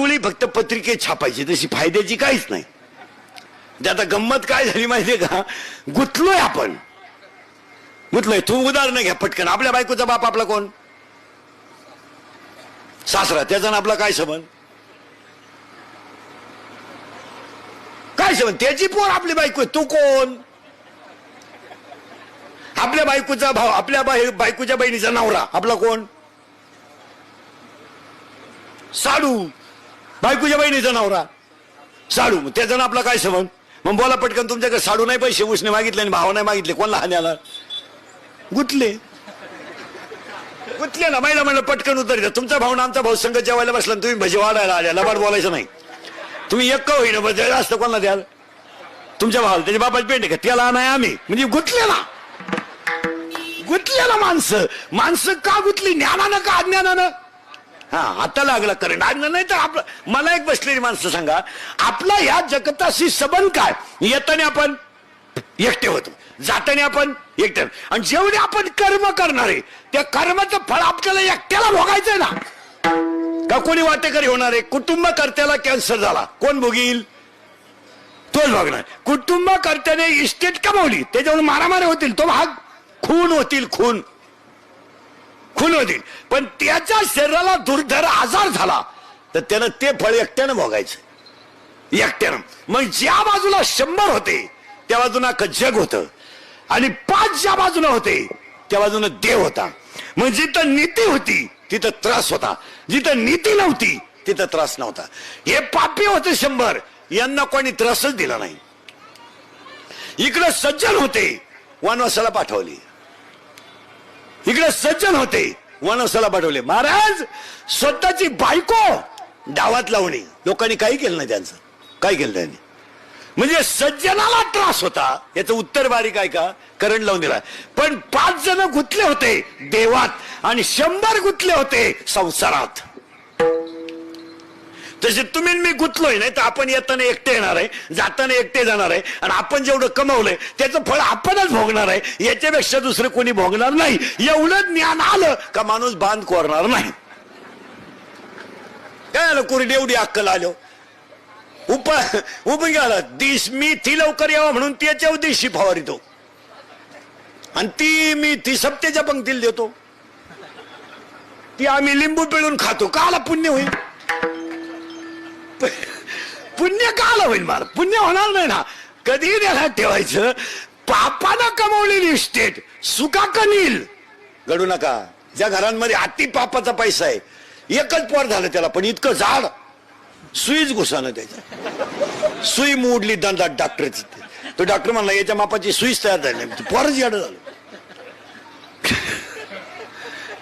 तुळी फक्त पत्रिके छापायची तशी फायद्याची काहीच नाही. आता गंमत काय झाली माहितीये का? गुतलोय आपण. गुतलोय. तू उदाहरण घ्या पटकन. आपल्या बायकोचा बाप आपला कोण? सासरा. त्याचा आपला काय संबंध? काय संबंध? त्याची पोर आपली बायको आहे. तू कोण? आपल्या बायकोचा भाव आपल्या बायकोच्या बहिणीचा नवरा आपला कोण? साडू. बायकोच्या बहिणीचा नवरा. साडू मग त्याचा आपला काय समज मग बोला पटकन तुमच्याकडे साडू नाही पैसे उसने मागितले आणि भाव नाही मागितले. कोण लहान आला? गुतले. गुतले ना महिला म्हणलं पटकन उतर तुमचा भाऊ ना आमचा भाऊ संघ जेवायला बसला आणि तुम्ही भजी वाढायला आल्या लबाड बोलायचं नाही. तुम्ही एक का होईना बस असतं कोणाला द्याल? तुमच्या भावाला त्याच्या बापाची पेंट का? त्याला नाही आम्ही. म्हणजे गुतले ना. गुतलेला माणसं. माणसं का गुतली? ज्ञानानं का अज्ञानानं? हा आता लागला करंट नाही तर आपलं मला एक बसलेली माणसं सांगा. आपला ह्या जगताशी संबंध काय? येताना आपण एकटे होतो. जाताना आपण एकटे आणि जेवढे आपण कर्म करणारे त्या कर्माचं फळ आपल्याला एकट्याला भोगायचंय ना. का कोणी वाटेकरी होणार आहे? कुटुंब कर्त्याला कॅन्सर झाला. कोण भोगील? तोच भोगणार. कुटुंब कर्त्याने इस्टेट कमावली त्याच्यावर मारामारी होतील. तो भाग खून होतील खून. खून होतील पण त्याच्या शरीराला दुर्धर आजार झाला तर त्यानं ते फळ एकट्यानं भोगायचं. एकट्यानं. मग ज्या बाजूला शंभर होते त्या बाजूला क जग होतं. आणि पाच ज्या बाजूला होते त्या बाजूनं देव होता. मग जिथं नीती होती तिथं त्रास होता. जिथं नीती नव्हती तिथं त्रास नव्हता. हे पापी होते शंभर यांना कोणी त्रासच दिला नाही. इकडं सज्जन होते वनवासाला पाठवली. इकडे सज्जन होते. वनसाला पाठवले. महाराज स्वतःची बायको डावात लावणे लोकांनी काही केलं नाही त्यांचं. काय केलं त्यांनी. म्हणजे सज्जनाला त्रास होता. याचं उत्तर बारीक आहे का? करंट लावून दिला. पण पाच जण गुंतले होते देवात आणि शंभर गुंतले होते संसारात. तसे तुम्ही मी गुंतलोय नाही तर आपण येताना एकटे येणार आहे जाताना एकटे जाणार आहे आणि आपण जेवढं कमवलंय त्याचं फळ आपणच भोगणार आहे याच्यापेक्षा दुसरं कोणी भोगणार नाही. एवढं ज्ञान आलं का माणूस बांध कोरणार नाही. काय आलं कुरडी एवढी अक्कल आलो? उप उभं गेला दिस मी ती लवकर यावं म्हणून त्याच्या दिवशी फवारितो. आणि ती मी ती सप्तेच्या पंक्तीला देतो. ती आम्ही लिंबू पिळून खातो. काला पुण्य होईल. पुण्य काला होईल मला. पुण्य होणार नाही ना. कधी त्याला ठेवायचं? पापानं कमवलेली स्टेट सुका कनील घडू नका. ज्या घरांमध्ये अति पापाचा पैसा आहे एकच पोर झालं त्याला पण इतकं झाड सुईच घुसानं त्याच्या. सुई मोडली दंडात डॉक्टरची तो डॉक्टर म्हणला याच्या मापाची सुईच तयार झाली नाही. पोरच याड झालं.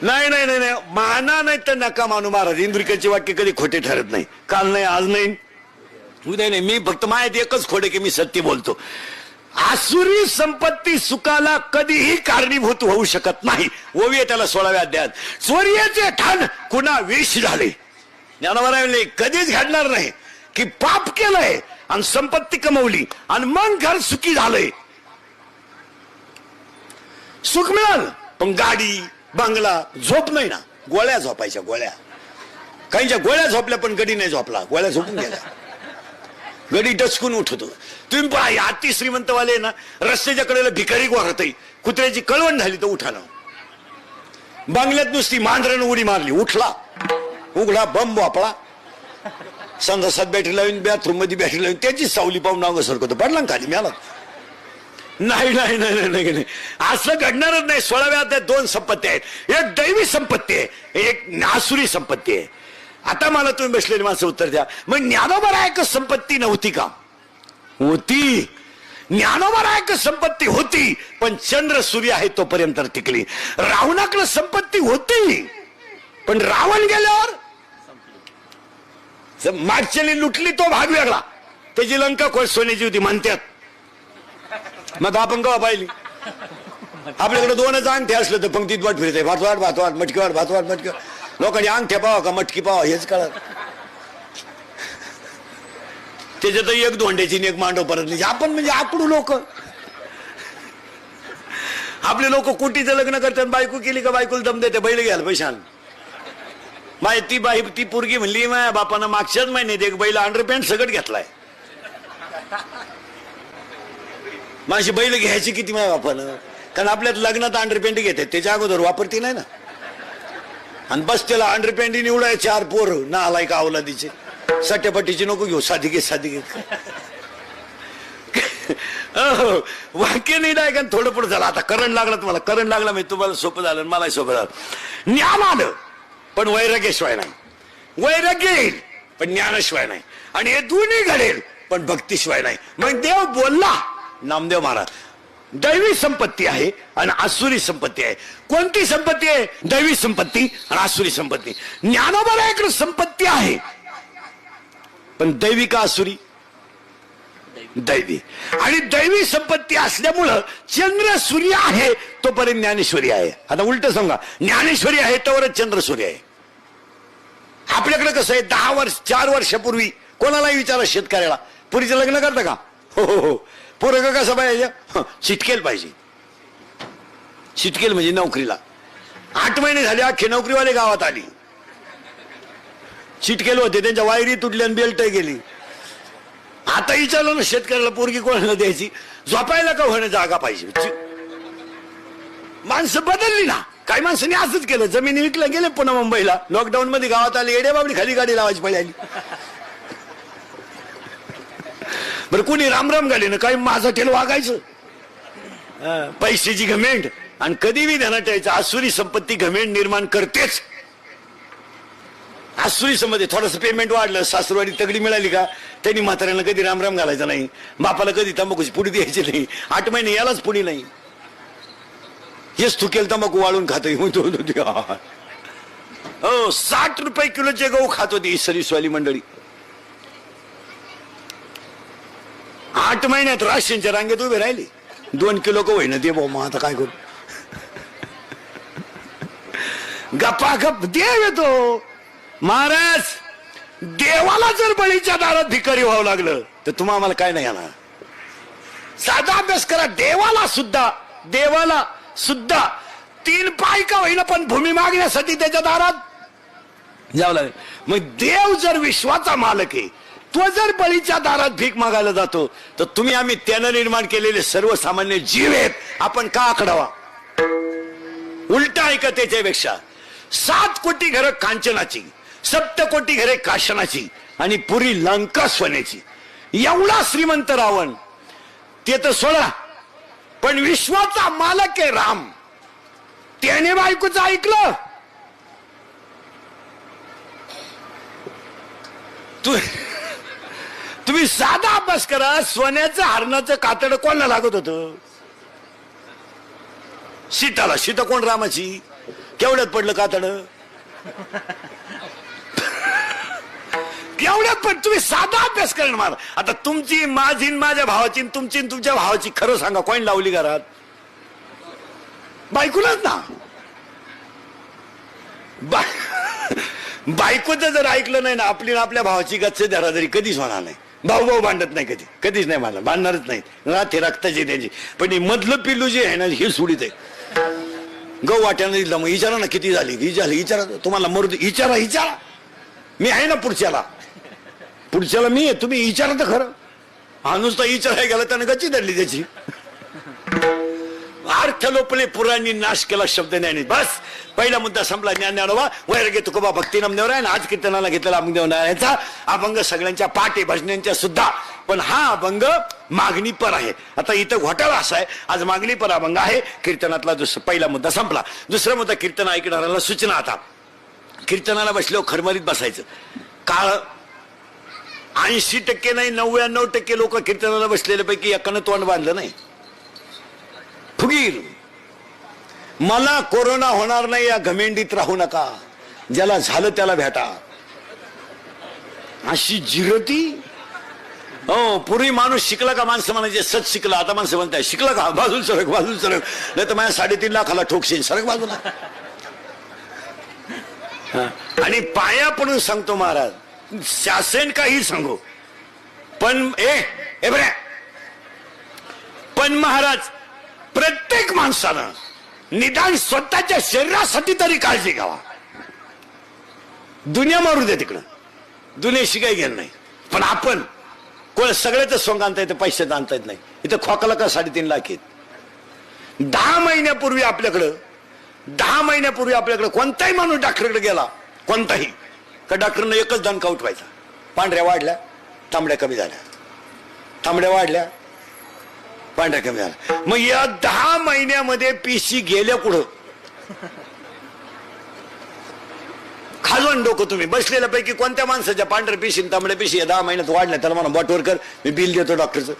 नाही नाही नाही नाही. माना नाही तर नका मानू महाराज. इंद्रिकेचे वाक्य कधी खोटे ठरत नाही. काल नाही आज नाही. उद्या नाही. मी फक्त माहीत एकच खोटे की मी सत्य बोलतो. आसुरी संपत्ती सुखाला कधीही कारणीभूत होऊ शकत नाही. ओवी त्याला सोळाव्या अध्यायात. स्वर्याचे ठाण कुणा विष झाले. ज्ञानवराले कधीच घडणार नाही की पाप केलंय आणि संपत्ती कमवली आणि मग घर सुखी झालंय. सुख मिळालं पण गाडी बांगला झोप नाही ना. गोळ्या झोपायच्या गोळ्या. काहींच्या गोळ्या झोपल्या पण गडी नाही झोपला. गोळ्या झोपून गेल्या. गडी डचकून उठतो तुम्ही पहा अति श्रीमंतवाले ना रस्त्याच्या कडेला भिकारी वाहत कुत्र्याची कळवण झाली तर उठाना. बांगल्यात नुसती मांजरानं उडी मारली. उठला. उघडा बंब वापळा. संघासात बॅटरी लावून बॅथरूममध्ये बॅटरी लावून त्याची सावली पाहून नाव घसरकतो पडला ना खाली मिळाला नाही नाही नाही नाही नाही नाही. असं घडणारच नाही. सोळाव्या अध्यायात दोन संपत्ती आहेत. एक दैवी संपत्ती आहे. एक नासुरी संपत्ती आहे. आता मला तुम्ही बसलेली माणसं उत्तर द्या. मग ज्ञानोबरायक संपत्ती नव्हती का? होती. ज्ञानोबरायक संपत्ती होती पण चंद्र सूर्य आहे तोपर्यंत टिकली. रावणाकडे संपत्ती होती पण रावण गेल्यावर जर मागच्याने लुटली तो भाग वेगळा. त्याची लंका कोण सोन्याची होती म्हणतात. मग आपण कवा पाहिली? आपल्याकडे दोनच अंगठे असलं तर पंक्तीत वाट फिरते. भातवाट भातवाट मटकीवाट भातवाट मटकी लोकांनी अंगठ्या पावा का मटकी पावा हेच कळत त्याच्यात एक धोंड्याची आणि एक मांडव परत आपण म्हणजे आकडू लोक. आपले लोक कुटीचं लग्न करतात बायको केली का बायकोला दम देते. बैल घ्यायला पैशान माय ती बाई ती पोरगी म्हणली माया बापानं मागच्याच महिन्यात एक बैल अंडरपॅन्ट सगट घेतलाय. माझी बैल घ्यायची किती माझ्या बापानं कारण आपल्यात लग्नात अंडरपेंडी घेतात त्याच्या अगोदर वापरती नाही ना? आणि बस त्याला अंडरपॅन्ट निवडाय चार पोर ना आलाय का अवलादीचे. सट्यापट्टीची नको घेऊ साधी घे साधी घे वाक्य नाही नाही का थोडं पुढे झालं. आता करंट लागला तुम्हाला करंट लागला म्हणजे तुम्हाला सोपं झालं मलाही सोपं झालं. ज्ञान आलं पण वैराग्याशिवाय नाही. वैराग्य येईल पण ज्ञानाशिवाय नाही. आणि हे दोन्ही घडेल पण भक्तीशिवाय नाही. मग देव बोलला नामदेव महाराज. दैवी संपत्ती आहे आणि आसुरी संपत्ती आहे. कोणती संपत्ती आहे? दैवी संपत्ती आणि आसुरी संपत्ती. ज्ञानोबा इकडे संपत्ती आहे. पण दैवी का आसुरी? दैवी. आणि दैवी संपत्ती असल्यामुळं चंद्र सूर्य आहे तोपर्यंत ज्ञानेश्वरी आहे. आता उलट सांगा ज्ञानेश्वरी आहे तोवरच चंद्र सूर्य आहे. आपल्याकडे कसं आहे दहा वर्ष चार वर्षापूर्वी कोणालाही विचारा शेतकऱ्याला. पुरीचं लग्न करता का? हो हो हो. पोरग कसं पाहिजे हं, चिटकेल पाहिजे. चिटकेल म्हणजे नोकरीला. आठ महिने झाले अख्खे नोकरीवाले गावात आली. चिटकेल होते त्यांच्या वायरी तुटल्या आणि बेल्ट गेली. आता विचारलं ना शेतकऱ्याला पोरगी कोणाला द्यायची? झोपायला का होणं जागा पाहिजे? माणसं बदलली ना. काही माणसांनी असंच केलं. जमिनी विकल्या गेले पुन्हा मुंबईला. लॉकडाऊन मध्ये गावात आले येड्या बाबडी खाली गाडी लावायची पडली आली बरं कोणी रामराम घाली ना काही माझं टेल वागायचं? पैशाची घमेंड आणि कधी बी ध्यानात ठेवायचं आसुरी संपत्ती घमेंड निर्माण करतेच. आसुरी संपत्ती थोडस पेमेंट वाढलं सासूरवाडी तगडी मिळाली का? त्यांनी म्हाताऱ्यांना कधी रामराम घालायचा नाही. बापाला कधी तंबाखूची पुडी द्यायची नाही. आठ महिने यालाच पुडी नाही. हेच थुकेल तंबाखू वाळून खातो हो साठ रुपये किलोचे गहू खात होती सर्विसवाली मंडळी. आठ महिन्यात राशींच्या रांगेत उभी राहिली. दोन किलो गहू होईना ना दे भाऊ मग आता काय करू? गप्पा गप देव येतो. महाराज देवाला जर बळीच्या दारात भिकारी व्हावं लागलं तर तुम्हा आम्हाला काय नाही येणार. साधा अभ्यास करा देवाला सुद्धा देवाला सुद्धा तीन पाय का होईना पण भूमी मागण्यासाठी त्याच्या दारात जावं लागेल. मग देव जर विश्वाचा मालक आहे तो जर बळीच्या दारात भीक मागायला जातो. तर तुम्ही आम्ही त्यानं निर्माण केलेले सर्वसामान्य जीव आहेत. आपण का आकडावा उलट ऐकत त्याच्यापेक्षा. सात कोटी घरं कांचनाची सप्त कोटी घरे काशनाची आणि पुरी लंका सोन्याची. एवढा श्रीमंत रावण. ते तर सोडा. पण विश्वाचा मालक आहे राम. त्याने बायकोचं ऐकलं. तू तुम्ही साधा अभ्यास करा सोन्याचं हरणाचं कातड कोणाला लागत होतं? सीताला सीता कोण रामाची? केवढ्यात पडलं कातड? केवढ्यात पण तुम्ही साधा अभ्यास करेन मला आता तुमची माझी माझ्या भावाची तुमची तुमच्या भावाची खरं सांगा कोण लावली घरात? बायकोलाच ना. बाय बायकोचं जर ऐकलं नाही ना आपली ना आपल्या भावाची गच्चे धराधरी कधीच होणार नाही. भाऊ भाऊ भांडत नाही कधी. कधीच नाही मला भांडणारच नाही. राहते रक्ताची त्याची. पण हे मधलं पिल्लू जे आहे ना हे सोडित आहे. गौ वाट्यानं दिलं मग विचारा ना किती झाली? ही झाली विचारा तुम्हाला मरू दे. विचारा विचारा मी आहे ना पुढच्याला. पुढच्याला मी आहे. तुम्ही विचारा तर खरं. हा नुसता विचाराय गेला त्यानं गच्ची धरली त्याची. अर्थ लोपले पुराणी नाश केला शब्द ज्ञानी बस पहिला मुद्दा संपला ज्ञान ज्ञानोबा वैराग्य तुकोबा भक्ती नामदेव आहे आज कीर्तनाला घेतलेला अभंग नारायणचा अभंग सगळ्यांच्या पाटे भजन्यांच्या सुद्धा. पण हा अभंग मागणी पर आहे. आता इथं घोटाळा असा आहे. आज मागणी पर अभंग आहे. कीर्तनातला दुसरा पहिला मुद्दा संपला. दुसरा मुद्दा कीर्तन ऐकणाऱ्याला सूचना आता. कीर्तनाला बसल्यावर खरमरीत बसायचं. काळ ऐंशी टक्के नाही नव्याण्णव टक्के लोक कीर्तनाला बसलेल्या पैकी एकानं तोंड बांधलं नाही. फुगीर. मला कोरोना होणार नाही या घमेंडीत राहू नका. ज्याला झालं त्याला भेटा. अशी जिरती हो पूर्वी माणूस शिकला का माणसं म्हणायचे सच शिकला आता माणसं म्हणताय शिकला का? बाजून सरक बाजून सरक. नाही तर माझ्या साडेतीन लाखाला ठोकशील सरक बाजूला. हा. आणि पाया पडून सांगतो महाराज शासन काही सांगू. पण ए ए बरे. पण महाराज प्रत्येक माणसानं निदान स्वतःच्या शरीरासाठी तरी काळजी घ्यावा. दुनिया मारू दे तिकडं. दुनियाशी काही घेणं नाही. पण आपण कोण सगळ्याच सोंग आणता येतं पैशात आणता येत नाही. इथं खोकला का साडेतीन लाख आहेत? दहा महिन्यापूर्वी आपल्याकडं दहा महिन्यापूर्वी आपल्याकडे कोणताही माणूस डॉक्टरकडे गेला कोणताही का डॉक्टरनं एकच दणका उठवायचा. पांढऱ्या वाढल्या तांबड्या कमी झाल्या. तांबड्या वाढल्या पांढऱ्या कमी झाल्या मग या दहा महिन्यामध्ये पीसी गेल्या पुढं खालवण डोकं तुम्ही. बसलेल्या पैकी कोणत्या माणसाच्या पांढऱ्या पिशी तांबड्या पिशी या दहा महिन्यात वाढल्या? त्याला म्हणा बॉटवर कर मी बिल देतो डॉक्टरचं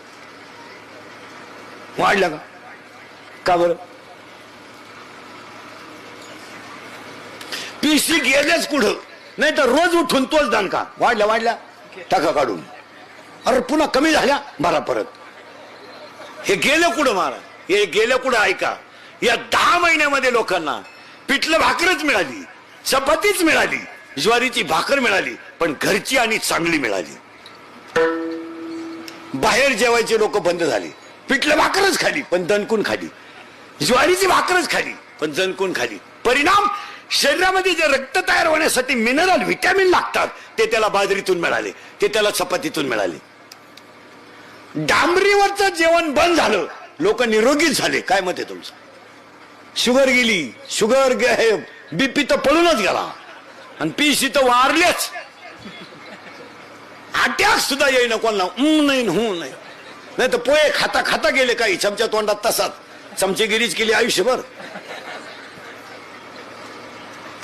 वाढल्या का? का बरं? पिशी गेलेच कुठं? नाही तर रोज उठून तोच दान का? वाढल्या वाढल्या. टाका काढून. अरे पुन्हा कमी झाल्या? भरा परत. हे गेलं कुठं मारा? हे गेलं कुठं ऐका? या दहा महिन्यामध्ये लोकांना पिठलं भाकरच मिळाली चपातीच मिळाली ज्वारीची भाकर मिळाली पण घरची आणि चांगली मिळाली. बाहेर जेवायचे लोक बंद झाले. पिठलं भाकरच खाली पण दणकून खाली. ज्वारीची भाकरच खाली पण दणकून खाली. परिणाम शरीरामध्ये जे रक्त तयार होण्यासाठी मिनरल व्हिटॅमिन लागतात ते त्याला बाजरीतून मिळाले ते त्याला चपातीतून मिळाले. डांबरीवरचं जेवण बंद झालं. लोक निरोगी झाले. काय मत आहे तुमचं? शुगर गेली. शुगर बीपी तर पळूनच गेला. आणि पीसी तर वारल्याच. अटॅक सुद्धा येईन कोणाला. उम नाही हू नाही. नाही तर पोहे खाता खाता गेले काही. चमच्या तोंडात तसाच. चमचेगिरीच केली आयुष्यभर.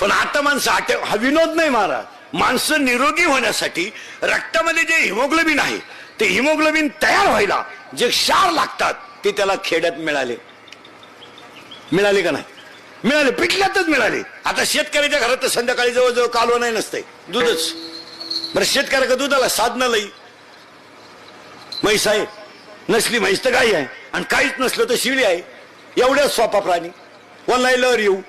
पण आता माणसं अटॅक हा विनोद नाही मारा माणसं निरोगी होण्यासाठी रक्तामध्ये जे हिमोग्लोबिन आहे ते हिमोग्लोबिन तयार व्हायला जे क्षार लागतात ते त्याला खेड्यात मिळाले. मिळाले का नाही? मिळाले पिठल्यातच मिळाले. आता शेतकऱ्याच्या घरात तर संध्याकाळी जवळजवळ कालवा नाही नसतंय. दूधच. बरं शेतकऱ्याच्या दुधाला साधनं लई. म्हैस आहे नसली म्हैस तर गाई आहे. आणि काहीच नसलं तर शिळी आहे. एवढ्या सोपा प्राणी. वल्लाय लहर येऊ.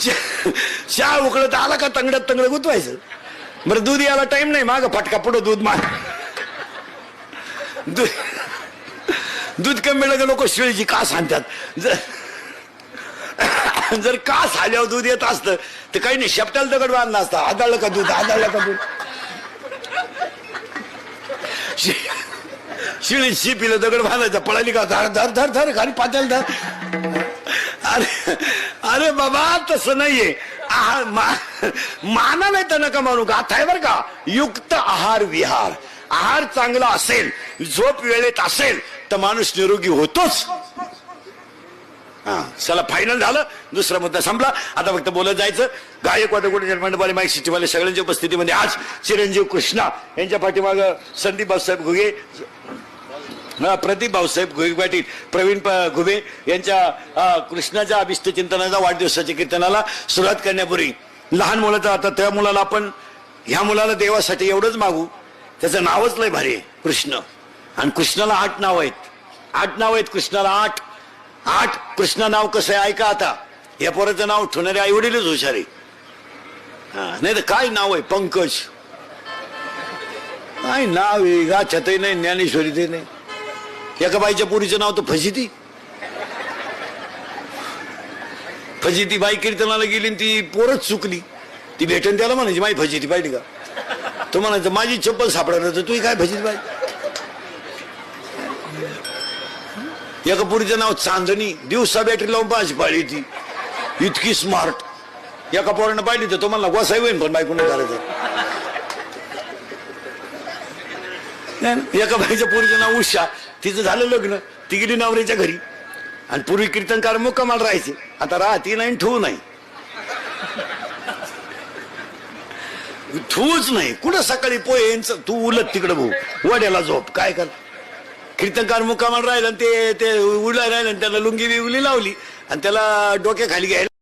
चा- चहा उकळत आला का तंगडत तंगड गुतवायचं? बरं दूध यायला टाइम नाही माग फटका पुढं दूध माग. दूध दूध कमी मिळलं लोक शिळीची कास आणतात जर जर कास आल्यावर दूध येत असतं तर काही नाही शेपट्याला दगड बांधला असता. आदळलं का दूध? आदळलं का दूध? शि- शिळी शिपीला दगड बांधायचा. पळाली का? धर धर धर धर. खाली पात्याला धर. अरे अरे बाबा तसं नाहीये. आहार मा- माना नाही तर नका मानू. गाथ आहे बरं का? युक्त आहार विहार. आहार चांगला असेल झोप वेळेत असेल तर माणूस निरोगी होतोच. हा चला फायनल झालं. दुसरा मुद्दा संपला. आता फक्त बोलत जायचं. गायक वादकोटी मंडपाले माईक सिटीवाले सगळ्यांच्या उपस्थितीमध्ये आज चिरंजीव कृष्णा यांच्या पाठीमाग संदीप भाऊसाहेब घुगे. प्रदीप भाऊसाहेब घुगे पाटील प्रवीण प- घुबे यांच्या कृष्णाच्या अभिष्ट चिंतनाचा वाढदिवसाच्या कीर्तनाला सुरुवात करण्यापूर्वी लहान मुलाचा आता त्या मुलाला आपण ह्या मुलाला देवासाठी एवढंच मागू. त्याचं नावच लय भारी आहे कृष्ण. आणि कृष्णाला आठ नाव आहेत. आठ नाव आहेत कृष्णाला आठ. आठ कृष्ण नाव कसं आहे ऐका आता. या पोराचं नाव ठेवणारे आई वडीलच हुशारी हा, नाही तर काय नाव आहे पंकज. काय नाव आहे गाछतही नाही ज्ञानेश्वरी ते नाही. एका बाईच्या पोरीचं नाव तर फजिती. फजिती बाई कीर्तनाला गेली आणि ती पोरच चुकली. ती भेटन त्याला म्हणायची माई फजिती पाहिली का तो म्हणायचं माझी चप्पल सापडणार तर तुही काय फजिती बाई? एका पोरीचं नाव चांदणी. दिवसा बॅटरी लावून पाहिजे पाळी ती. इतकी स्मार्ट एका पोरानं पाहिली तर तो म्हणला वसाई होईन पण बायकोने करायचं. एका बाईच्या पोरीचं नाव उषा. तिचं झालं लग्न ती गेली नवऱ्याच्या घरी. आणि पूर्वी कीर्तनकार मुक्कामाल राहायचे. आता राहती नाही ठेवू नाही. ठूच नाही. कुठं सकाळी पोहे तू उलट तिकडं भाऊ वड्याला झोप. काय कर? कीर्तनकार मुक्कामाल राहिलं आणि ते ते उडला राहिलं आणि त्याला लुंगी बिवली लावली आणि त्याला डोक्याखाली घ्यायला